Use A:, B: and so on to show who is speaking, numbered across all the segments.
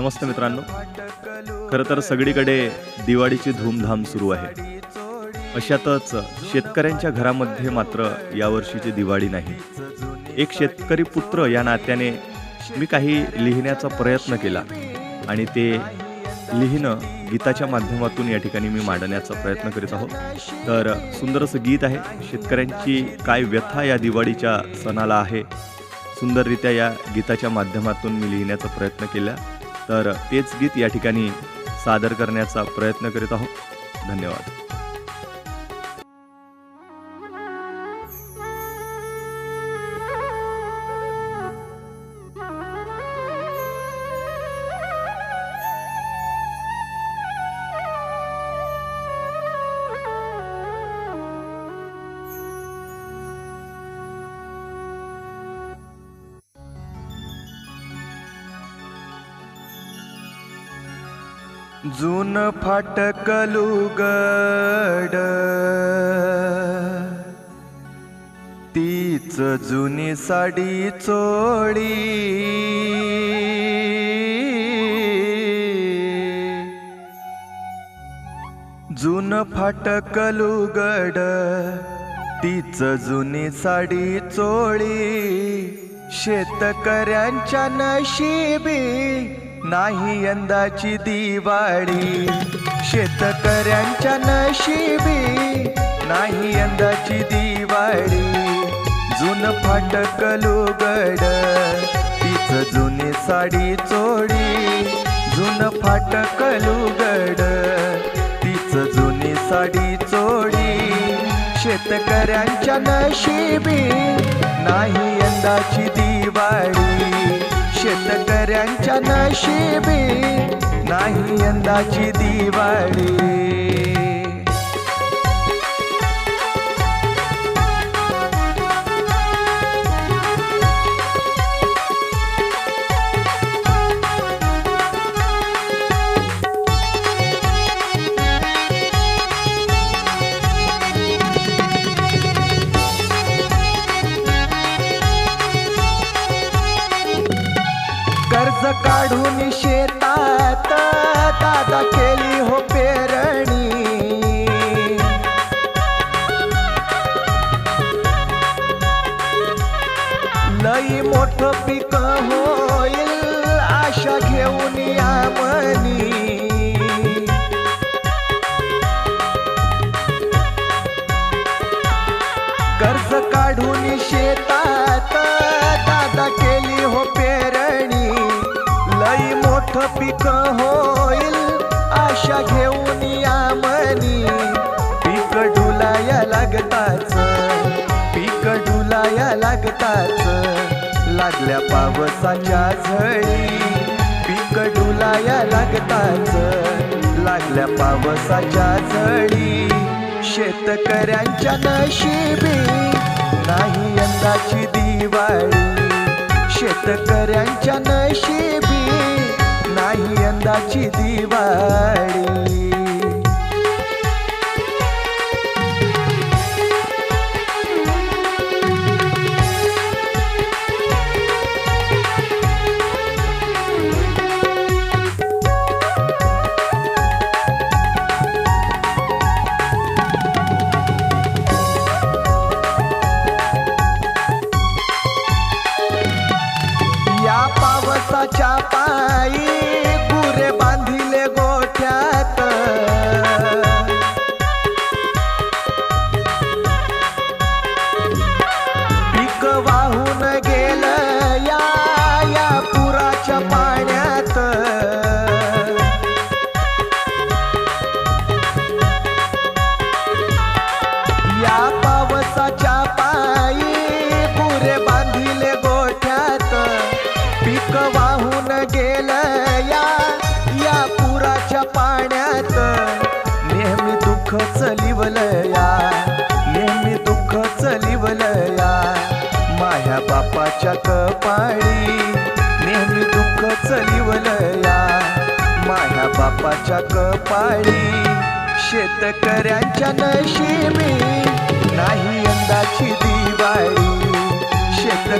A: नमस्ते मित्रांनो. खरं तर सगळीकडे दिवाळीची धूमधाम सुरू आहे. अशातच शेतकऱ्यांच्या घरामध्ये मात्र यावर्षीची दिवाळी नाही. एक शेतकरी पुत्र या नात्याने मी काही लिहिण्याचा प्रयत्न केला आणि ते लिहिणं गीताच्या माध्यमातून या ठिकाणी मी मांडण्याचा प्रयत्न करीत आहोत. तर सुंदर असं गीत आहे शेतकऱ्यांची काय व्यथा या दिवाळीच्या सणाला आहे सुंदररित्या या गीताच्या माध्यमातून मी लिहिण्याचा प्रयत्न केला. तर तेच गीत या ठिकाणी सादर करण्याचा प्रयत्न करीत आहोत. धन्यवाद.
B: जुन फाटकलू गड. तीच जुनी साडी चोळी. जुन फाटकलू गड. तीच जुनी साडी चोळी. शेतकऱ्यांच्या नशिबी नाही यंदाची दिवाळी. शेतकऱ्यांच्या नशिबी नाही यंदाची दिवाळी. जुन फाटक गड तीच जुनी साडी चोळी जुन फाटक गड तीच जुनी साडी चोळी शेतकऱ्यांच्या नशिबी नाही यंदाची शेतकऱ्यांच्या नशिबी नाही यंदाची दिवाळी. कर्ज काढून शेतात दादा केली हो पेर. पीक होईल आशा घेऊन या मनी पीक डुलाया लागताच पीक डुलाया लागताच. लागल्या पावसाच्या झळी पीक डुलाया लागताच. लागल्या पावसाच्या झळी शेतकऱ्यांच्या नशिबी नाही यंदाची दिवाळी. शेतकऱ्यांच्या नशिबी यंदाची दिवाळी. पावसाच्या पायी पुरे बांधिले गोठ्यात. पीक वाहून गेलया या पुराच्या पाण्यात. नेहमी दुःख चलिवलया नेहमी दुःख चलिवलया माया बापाच्या कपाळी नेहमी दुःख चलिवलया माया बापाच्या कपाळी शेतकऱ्यांच्या नशिबी नाही यंदाची दिवाळी. शेतकऱ्यांच्या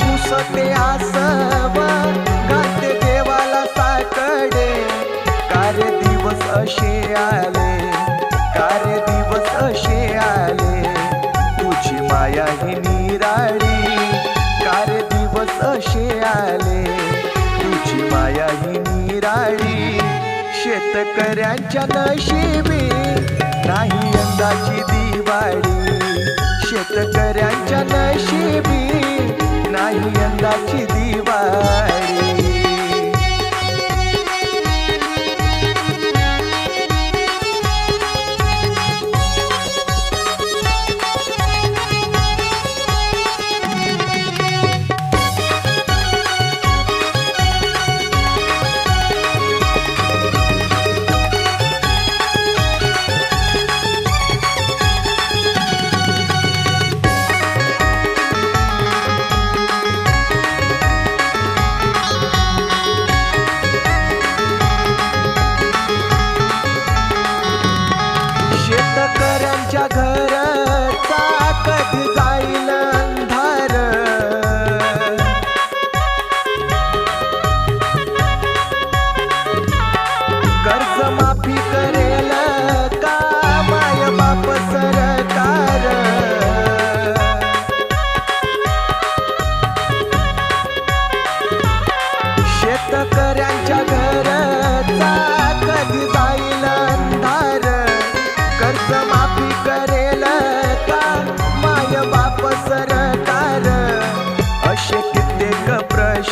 B: पुसते आसव घालते देवाला साकडे. कार्य दिवस असे आले. कार्य दिवस असे आले. तुझी माया ही निराळी. कार्य दिवस असे आले. तुझी माया ही निराळी. शेतकऱ्यांच्या नशिबी. नाही यंदाची दिवाळी. शेतकऱ्यांच्या नशिबी. नाही यंदाची दिवाळी.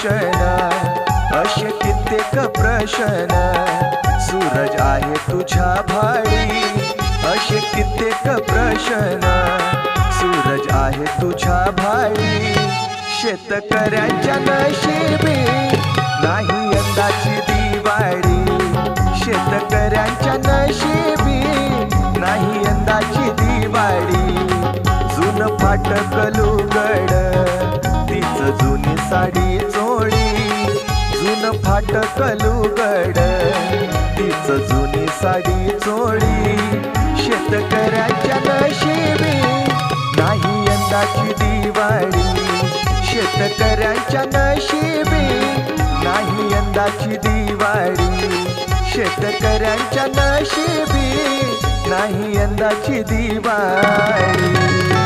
B: दर्शन असे कित्येक प्रश्न. सूरज आहे तुझ्या भाळी असे कित्येक प्रश्न. सूरज आहे तुझ्या भाळी शेतकऱ्यांच्या नशिबी. नाही यंदाची दिवाळी. शेतकऱ्यांच्या नशिबी. नाही यंदाची दिवाळी. जुन फाटकलू गड तीच जुनी साडी जुन फाट कलुगड तीच जुनी साडी चोळी शेतकऱ्याच्या नशिबी. नाही यंदाची दिवाळी शेतकऱ्यांच्या नशिबी. नाही यंदाची दिवाळी शेतकऱ्यांच्या नशिबी. नाही यंदाची दिवाळी.